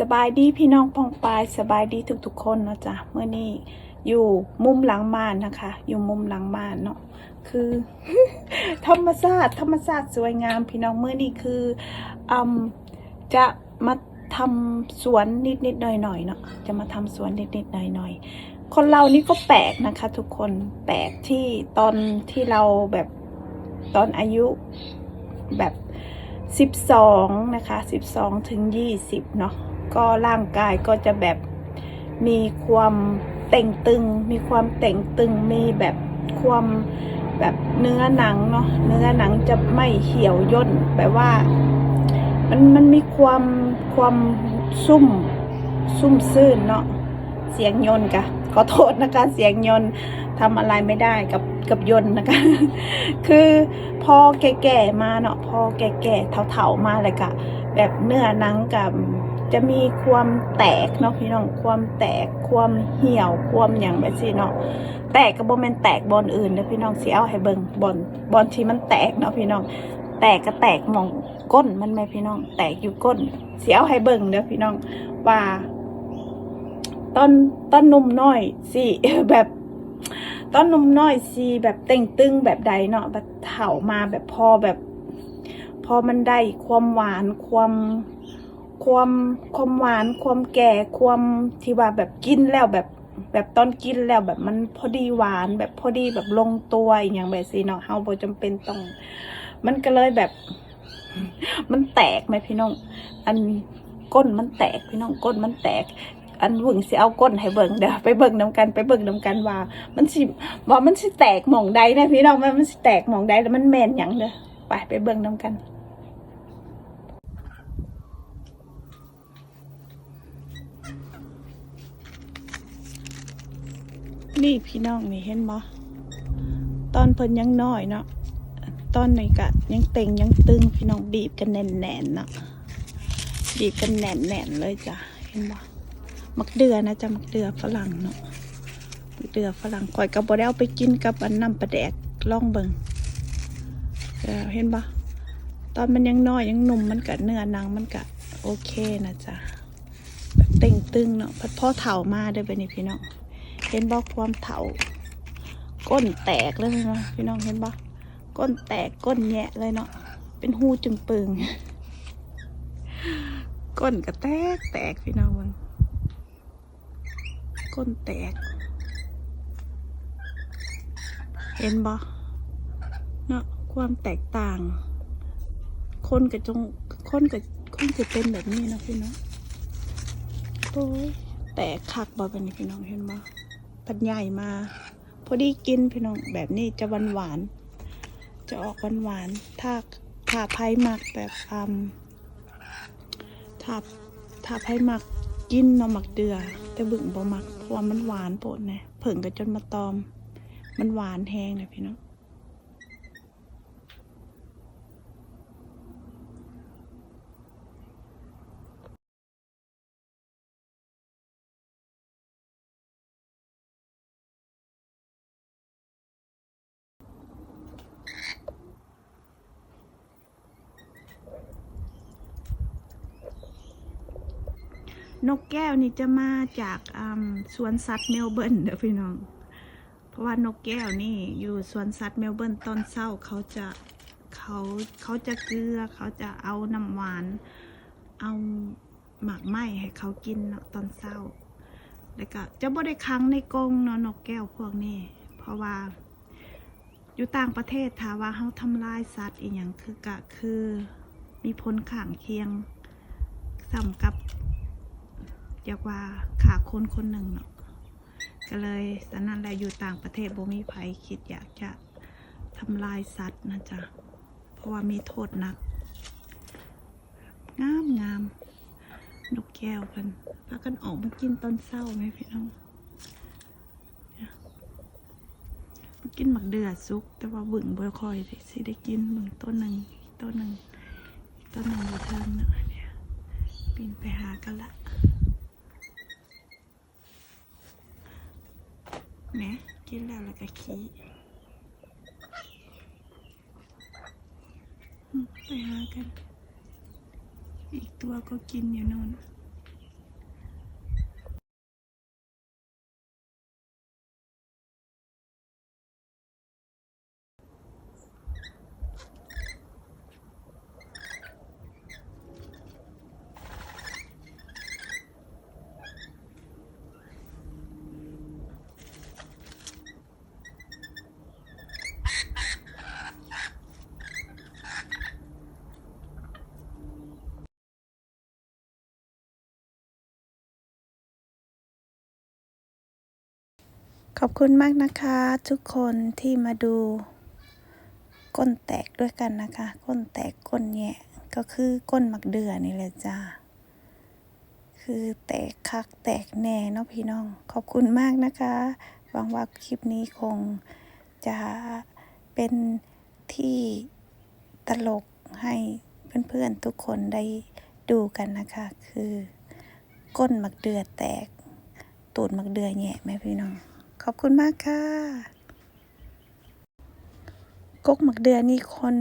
สบายดีพี่น้องพองปายสบายดีทุกๆคนเนาะจ๊ะเมื่อนี้อยู่มุมหลังม่านนะคะ อยู่มุมหลังม่านเนาะคือ ธรรมชาติธรรมชาติสวยงาม พี่น้องเมื่อนี้คืออืมจะมาทำสวนนิดๆหน่อยๆเนาะจะมาทำสวนนิดๆหน่อยๆคนเรานี่ก็แปลกนะคะ ทุกคนแปลกที่ตอนที่เราแบบตอนอายุแบบ 12 นะคะ 12 ถึง 20 เนาะ ก็ร่างกายก็จะแบบมีความเต่งตึง มีความเต่งตึง มีแบบความแบบเนื้อหนังเนาะ เนื้อหนังจะไม่เหี่ยวย่นแบบว่า มันมันมีความความซุ่มซุ่มซื่นเนาะ เสียงยนต์กะขอโทษนะคะเสียงยนต์ทำอะไรไม่ได้กับกับยนต์นะคะ คือพอแก่ๆมาเนาะ พอแก่ๆเถาๆมาเลยกะแบบเนื้อหนังกับ จะมีความแตกเนาะพี่น้องความแตกความเหี่ยวความอย่างแบบสิเนาะแตกก็บ่แม่นแตกบอนอื่นนะพี่น้องสิเอาให้เบิ่งบอนบอนที่มันแตกเนาะพี่น้องแตกก็แตกหมองก้นมันไหมพี่น้อง แตกอยู่ก้นเสิเอาให้เบิ่งเด้อพี่น้องว่าตอนตอนนุ่มน้อยสิแบบตอนนุ่มน้อยสิแบบเต่งตึงแบบใดเนาะแบบเถามาแบบพอแบบ พอมันได้ความหวานความ ความความหวานความแก่ความที่ว่าแบบกินแล้วแบบแบบตอนกินแล้วแบบมันพอดีหวาน แบบพอดีแบบลงตัวอย่างแบบสิเนาะเฮาบ่จำเป็นต้อง มันก็เลยแบบ มันแตกไหมพี่น้องอันก้นมันแตกพี่น้องก้นมันแตก อันหวึงสิเอาก้นให้เบิ่งเดี๋ยวไปเบิ่งนํกันไปเบิ่งนํกันว่า มันสิว่ามันสิแตกหม่องใดนะพี่น้องว่ามันสิแตกหม่องใดแล้วมันแม่นหยังเด้อไปไปเบิ่งนํกัน นี่พี่น้องนี่เห็นบ่ตอนเพิ่นยังน้อยเนาะตอนนี้กะยังเต่งยังตึงพี่น้องบีบกันแน่นๆเนาะบีบกันแน่นๆเลยจ้ะเห็นบ่มักเดือนะจ้ะมักเดือฝรั่งเนาะมักเดือฝรั่งข่อยก็บ่ได้เอาไปกินกับอันน้ำปลาแดกล่องเบิงเห็นบ่ตอนมันยังน้อยยังหนุ่มมันกะเนื้อนังมันกะโอเคนะจ๊ะแบบเต่งตึงเนาะพอพ่อเฒ่ามาเด้ไปนี่พี่น้อง เห็นบอกความเถาก้นแตกเลยนะพี่น้องเห็นบอกก้นแตกก้นแยะเลยเนาะเป็นหูจึงปึงก้นก็แตกแตกพี่น้องมันก้นแตก เห็นบอเนาะความแตกต่าง คนกับจงคนกับคนจะเป็นแบบนี้นะพี่น้องโอ้ยแตกคักบอเป็นนี่พี่น้องเห็นบ อพันใหญ่มา พอดีกินพี่น้องแบบนี้จะหวานหวานจะออกหวานหวานถ้าถ้าไผ่หมักแบบอืมถ้าถ้าไผ่หมักกินเนาะหมักเดือ แต่บึ่งบ่หมักเพราะว่ามันหวานโปดเนี่ยเผิ่งกับจนมาตอม มันหวานแห้งเลยพี่น้อง นกแก้วนี่จะมาจากสวนสัตว์เมลเบิร์นเด้อพี่น้อง เพราะว่านกแก้วนี่อยู่สวนสัตว์เมลเบิร์นตอนเช้าเขาจะเขาเขาจะเกลือเขาจะเอาน้ำหวาน เอาหมากไหมให้เขากินตอนเช้า แล้วก็จะบ่ได้ค้างในกรงเนาะนกแก้วพวกนี้ เพราะว่า อยู่ต่างประเทศถาว่าเขาทำลายสัตว์อีกอย่างคือกะคือมีผลข้างเคียงสำกับ เรียกว่าขาคนคนหนึ่งเนาะก็เลยสนั่นแหละอยู่ต่างประเทศบ่มีภัยคิดอยากจะทำลายสัตว์นะจ๊ะ เพราะว่ามีโทษหนัก งามงามนกแก้วกันพากันออกมากินตอนเศร้าไหมพี่น้องมากินหมักเดือดซุก แต่ว่าบึ่งบ่คอยสิได้กินบึ่งต้นหนึ่งต้นหนึ่งต้นหนึ่งอยู่ทางเนาะเนี่ยปีนไปหากันละ นี่ยกินแล้วแล้วก็ขี้ไปหากัน อีกตัวก็กินอยู่นู่น ขอบคุณมากนะคะทุกคนที่มาดู ก้นแตกด้วยกันนะคะ ก้นแตกก้นแยะก็คือก้นหมักเดือนี่แหละจ้าคือแตกคักแตกแน่เนาะพี่น้อง ขอบคุณมากนะคะหวังว่าคลิปนี้คงจะเป็นที่ตลกให้เพื่อนๆทุกคนได้ดูกันนะคะ คือ ก้นหมักเดือแตก ตูดหมักเดือแหะแม่พี่น้อง ขอบคุณมากค่ะ กกหมักเดือนี่คน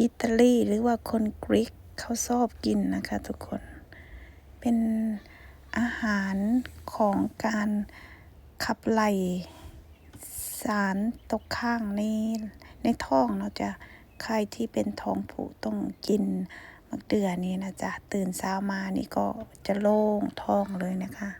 อิตาลีหรือว่าคนกรีกเขาชอบกินนะคะทุกคน เป็นอาหารของการขับไล่สารตกค้างในในท้องเนาะจะใครที่เป็นท้องผูกต้องกินมักเดือนี่นะจ๊ะตื่นเช้ามานี่ก็จะโล่งท้องเลยนะคะ